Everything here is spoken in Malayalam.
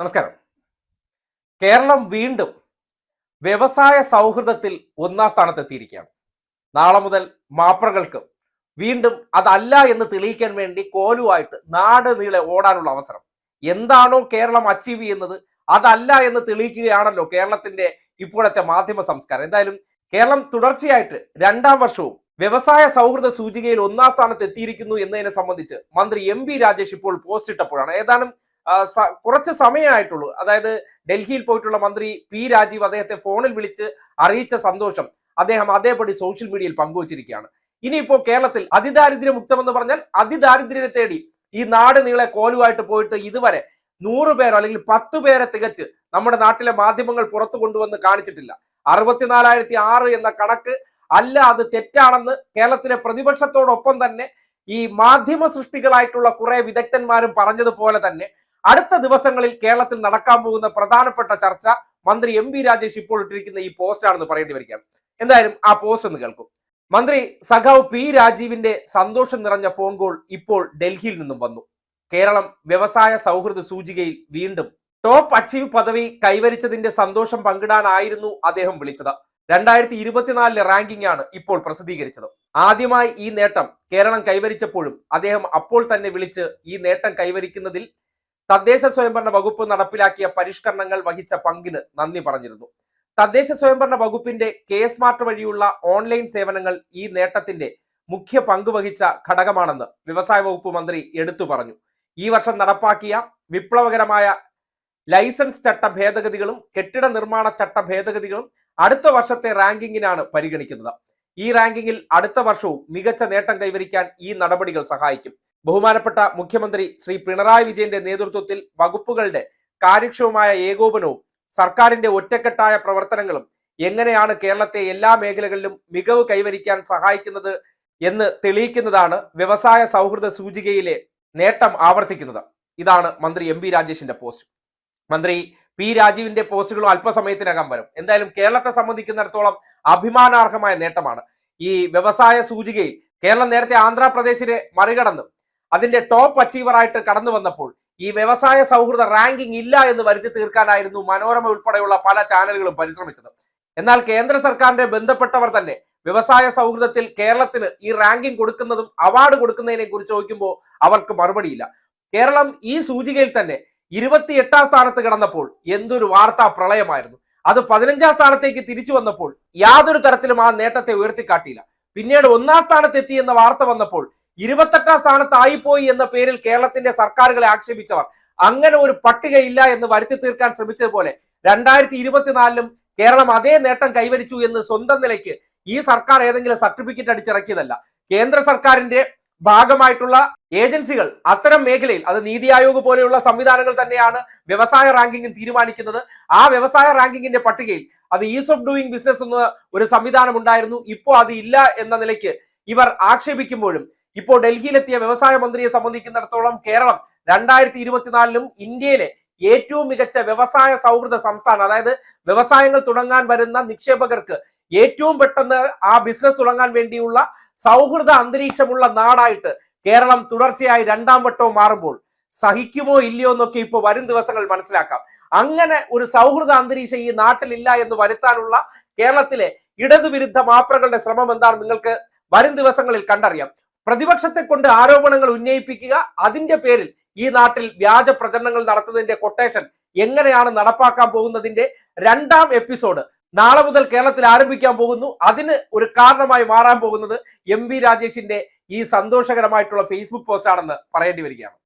നമസ്കാരം. കേരളം വീണ്ടും വ്യവസായ സൗഹൃദത്തിൽ ഒന്നാം സ്ഥാനത്തെത്തിയിരിക്കുകയാണ്. നാളെ മുതൽ മാപ്രകൾക്ക് വീണ്ടും അതല്ല എന്ന് തെളിയിക്കാൻ വേണ്ടി കോലുമായിട്ട് നാട് നീളെ ഓടാനുള്ള അവസരം. എന്താണോ കേരളം അച്ചീവ് ചെയ്യുന്നത് അതല്ല എന്ന് തെളിയിക്കുകയാണല്ലോ കേരളത്തിന്റെ ഇപ്പോഴത്തെ മാധ്യമ സംസ്കാരം. എന്തായാലും കേരളം തുടർച്ചയായിട്ട് രണ്ടാം വർഷവും വ്യവസായ സൗഹൃദ സൂചികയിൽ ഒന്നാം സ്ഥാനത്ത് എത്തിയിരിക്കുന്നു എന്നതിനെ സംബന്ധിച്ച് മന്ത്രി എം രാജേഷ് ഇപ്പോൾ പോസ്റ്റ് ഇട്ടപ്പോഴാണ്. ഏതാനും കുറച്ച് സമയമായിട്ടുള്ളൂ. അതായത് ഡൽഹിയിൽ പോയിട്ടുള്ള മന്ത്രി പി രാജീവ് അദ്ദേഹത്തെ ഫോണിൽ വിളിച്ച് അറിയിച്ച സന്തോഷം അദ്ദേഹം അതേപടി സോഷ്യൽ മീഡിയയിൽ പങ്കുവച്ചിരിക്കുകയാണ്. ഇനിയിപ്പോ കേരളത്തിൽ അതിദാരിദ്ര്യ മുക്തമെന്ന് പറഞ്ഞാൽ അതിദാരിദ്ര്യത്തെ തേടി ഈ നാട് നീളെ കോലുമായിട്ട് പോയിട്ട് ഇതുവരെ നൂറ് പേരോ അല്ലെങ്കിൽ പത്ത് പേരെ തികച്ച് നമ്മുടെ നാട്ടിലെ മാധ്യമങ്ങൾ പുറത്തു കൊണ്ടുവന്ന് കാണിച്ചിട്ടില്ല. അറുപത്തിനാലായിരത്തി ആറ് എന്ന കണക്ക് അല്ല അത് തെറ്റാണെന്ന് കേരളത്തിലെ പ്രതിപക്ഷത്തോടൊപ്പം തന്നെ ഈ മാധ്യമ സൃഷ്ടികളായിട്ടുള്ള കുറെ വിദഗ്ധന്മാരും പറഞ്ഞതുപോലെ തന്നെ അടുത്ത ദിവസങ്ങളിൽ കേരളത്തിൽ നടക്കാൻ പോകുന്ന പ്രധാനപ്പെട്ട ചർച്ച മന്ത്രി എം വി രാജേഷ് ഇപ്പോൾ ഇട്ടിരിക്കുന്ന ഈ പോസ്റ്റാണെന്ന് പറയേണ്ടി വരികയാണ്. എന്തായാലും ആ പോസ്റ്റ് ഒന്ന് കേൾക്കും. മന്ത്രി സഖാവ് പി രാജീവിന്റെ സന്തോഷം നിറഞ്ഞ ഫോൺ കോൾ ഇപ്പോൾ ഡൽഹിയിൽ നിന്നും വന്നു. കേരളം വ്യവസായ സൗഹൃദ സൂചികയിൽ വീണ്ടും ടോപ്പ് അച്ചീവ് പദവി കൈവരിച്ചതിന്റെ സന്തോഷം പങ്കിടാനായിരുന്നു അദ്ദേഹം വിളിച്ചത്. രണ്ടായിരത്തി ഇരുപത്തിനാലിലെ റാങ്കിംഗ് ആണ് ഇപ്പോൾ പ്രസിദ്ധീകരിച്ചത്. ആദ്യമായി ഈ നേട്ടം കേരളം കൈവരിച്ചപ്പോഴും അദ്ദേഹം അപ്പോൾ തന്നെ വിളിച്ച് ഈ നേട്ടം കൈവരിക്കുന്നതിൽ തദ്ദേശ സ്വയംഭരണ വകുപ്പ് നടപ്പിലാക്കിയ പരിഷ്കരണങ്ങൾ വഹിച്ച പങ്കിന് നന്ദി പറഞ്ഞിരുന്നു. തദ്ദേശ സ്വയംഭരണ വകുപ്പിന്റെ കെ സ്മാർട്ട് വഴിയുള്ള ഓൺലൈൻ സേവനങ്ങൾ ഈ നേട്ടത്തിന്റെ മുഖ്യ പങ്കുവഹിച്ച ഘടകമാണെന്ന് വ്യവസായ വകുപ്പ് മന്ത്രി എടുത്തു പറഞ്ഞു. ഈ വർഷം നടപ്പാക്കിയ വിപ്ലവകരമായ ലൈസൻസ് ചട്ട ഭേദഗതികളും കെട്ടിട നിർമ്മാണ ചട്ട ഭേദഗതികളും അടുത്ത വർഷത്തെ റാങ്കിങ്ങിനാണ് പരിഗണിക്കുന്നത്. ഈ റാങ്കിങ്ങിൽ അടുത്ത വർഷവും മികച്ച നേട്ടം കൈവരിക്കാൻ ഈ നടപടികൾ സഹായിക്കും. ബഹുമാനപ്പെട്ട മുഖ്യമന്ത്രി ശ്രീ പിണറായി വിജയന്റെ നേതൃത്വത്തിൽ വകുപ്പുകളുടെ കാര്യക്ഷമമായ ഏകോപനവും സർക്കാരിന്റെ ഒറ്റക്കെട്ടായ പ്രവർത്തനങ്ങളും എങ്ങനെയാണ് കേരളത്തെ എല്ലാ മേഖലകളിലും മികവ് കൈവരിക്കാൻ സഹായിക്കുന്നത് എന്ന് തെളിയിക്കുന്നതാണ് വ്യവസായ സൗഹൃദ സൂചികയിലെ നേട്ടം ആവർത്തിക്കുന്നത്. ഇതാണ് മന്ത്രി എം രാജേഷിന്റെ പോസ്റ്റ്. മന്ത്രി പി രാജീവിന്റെ പോസ്റ്റുകളും അല്പസമയത്തിനകം വരും. എന്തായാലും കേരളത്തെ സംബന്ധിക്കുന്നിടത്തോളം അഭിമാനാർഹമായ നേട്ടമാണ്. ഈ വ്യവസായ സൂചികയിൽ കേരളം നേരത്തെ ആന്ധ്രാപ്രദേശിനെ മറികടന്ന് അതിന്റെ ടോപ്പ് അച്ചീവറായിട്ട് കടന്നു വന്നപ്പോൾ ഈ വ്യവസായ സൗഹൃദ റാങ്കിംഗ് ഇല്ല എന്ന് വരുത്തി തീർക്കാനായിരുന്നു മനോരമ ഉൾപ്പെടെയുള്ള പല ചാനലുകളും പരിശ്രമിച്ചത്. എന്നാൽ കേന്ദ്ര സർക്കാരിന്റെ ബന്ധപ്പെട്ടവർ തന്നെ വ്യവസായ സൗഹൃദത്തിൽ കേരളത്തിന് ഈ റാങ്കിംഗ് കൊടുക്കുന്നതും അവാർഡ് കൊടുക്കുന്നതിനെ കുറിച്ച് ചോദിക്കുമ്പോൾ അവർക്ക് മറുപടിയില്ല. കേരളം ഈ സൂചികയിൽ തന്നെ ഇരുപത്തി എട്ടാം സ്ഥാനത്ത് കിടന്നപ്പോൾ എന്തൊരു വാർത്താ പ്രളയമായിരുന്നു. അത് പതിനഞ്ചാം സ്ഥാനത്തേക്ക് തിരിച്ചു വന്നപ്പോൾ യാതൊരു തരത്തിലും ആ നേട്ടത്തെ ഉയർത്തിക്കാട്ടിയില്ല. പിന്നീട് ഒന്നാം സ്ഥാനത്ത് എത്തി എന്ന വാർത്ത വന്നപ്പോൾ ഇരുപത്തെട്ടാം സ്ഥാനത്തായിപ്പോയി എന്ന പേരിൽ കേരളത്തിന്റെ സർക്കാരുകളെ ആക്ഷേപിച്ചവർ. അങ്ങനെ ഒരു പട്ടികയില്ല എന്ന് വരുത്തി തീർക്കാൻ ശ്രമിച്ചതുപോലെ രണ്ടായിരത്തി ഇരുപത്തിനാലിലും കേരളം അതേ നേട്ടം കൈവരിച്ചു എന്ന് സ്വന്തം നിലയ്ക്ക് ഈ സർക്കാർ ഏതെങ്കിലും സർട്ടിഫിക്കറ്റ് അടിച്ചിറക്കിയതല്ല. കേന്ദ്ര സർക്കാരിന്റെ ഭാഗമായിട്ടുള്ള ഏജൻസികൾ അത്തരം മേഖലയിൽ അത് നീതി ആയോഗ് പോലെയുള്ള സംവിധാനങ്ങൾ തന്നെയാണ് വ്യവസായ റാങ്കിങ്ങും തീരുമാനിക്കുന്നത്. ആ വ്യവസായ റാങ്കിങ്ങിന്റെ പട്ടികയിൽ അത് ഈസ് ഓഫ് ഡൂയിങ് ബിസിനസ് എന്ന ഒരു സംവിധാനം ഉണ്ടായിരുന്നു. ഇപ്പോൾ അത് ഇല്ല എന്ന നിലയ്ക്ക് ഇവർ ആക്ഷേപിക്കുമ്പോഴും ഇപ്പോൾ ഡൽഹിയിലെത്തിയ വ്യവസായ മന്ത്രിയെ സംബന്ധിക്കുന്നിടത്തോളം കേരളം രണ്ടായിരത്തി ഇരുപത്തിനാലിലും ഇന്ത്യയിലെ ഏറ്റവും മികച്ച വ്യവസായ സൗഹൃദ സംസ്ഥാനം അതായത് വ്യവസായങ്ങൾ തുടങ്ങാൻ വരുന്ന നിക്ഷേപകർക്ക് ഏറ്റവും പെട്ടെന്ന് ആ ബിസിനസ് തുടങ്ങാൻ വേണ്ടിയുള്ള സൗഹൃദ അന്തരീക്ഷമുള്ള നാടായിട്ട് കേരളം തുടർച്ചയായി രണ്ടാം വട്ടവും മാറുമ്പോൾ സഹിക്കുമോ ഇല്ലയോ എന്നൊക്കെ ഇപ്പോൾ വരും ദിവസങ്ങൾ മനസ്സിലാക്കാം. അങ്ങനെ ഒരു സൗഹൃദ അന്തരീക്ഷം ഈ നാട്ടിലില്ല എന്ന് വരുത്താനുള്ള കേരളത്തിലെ ഇടതുവിരുദ്ധ മാപ്രകളുടെ ശ്രമം എന്താണ് നിങ്ങൾക്ക് വരും ദിവസങ്ങളിൽ കണ്ടറിയാം. പ്രതിപക്ഷത്തെ കൊണ്ട് ആരോപണങ്ങൾ ഉന്നയിപ്പിക്കുക അതിന്റെ പേരിൽ ഈ നാട്ടിൽ വ്യാജ പ്രചരണങ്ങൾ നടത്തുന്നതിന്റെ കൊട്ടേഷൻ എങ്ങനെയാണ് നടപ്പാക്കാൻ പോകുന്നതിന്റെ രണ്ടാം എപ്പിസോഡ് നാളെ മുതൽ കേരളത്തിൽ ആരംഭിക്കാൻ പോകുന്നു. അതിന് ഒരു കാരണമായി മാറാൻ പോകുന്നത് എം രാജേഷിന്റെ ഈ സന്തോഷകരമായിട്ടുള്ള ഫേസ്ബുക്ക് പോസ്റ്റ് ആണെന്ന് പറയേണ്ടി വരികയാണ്.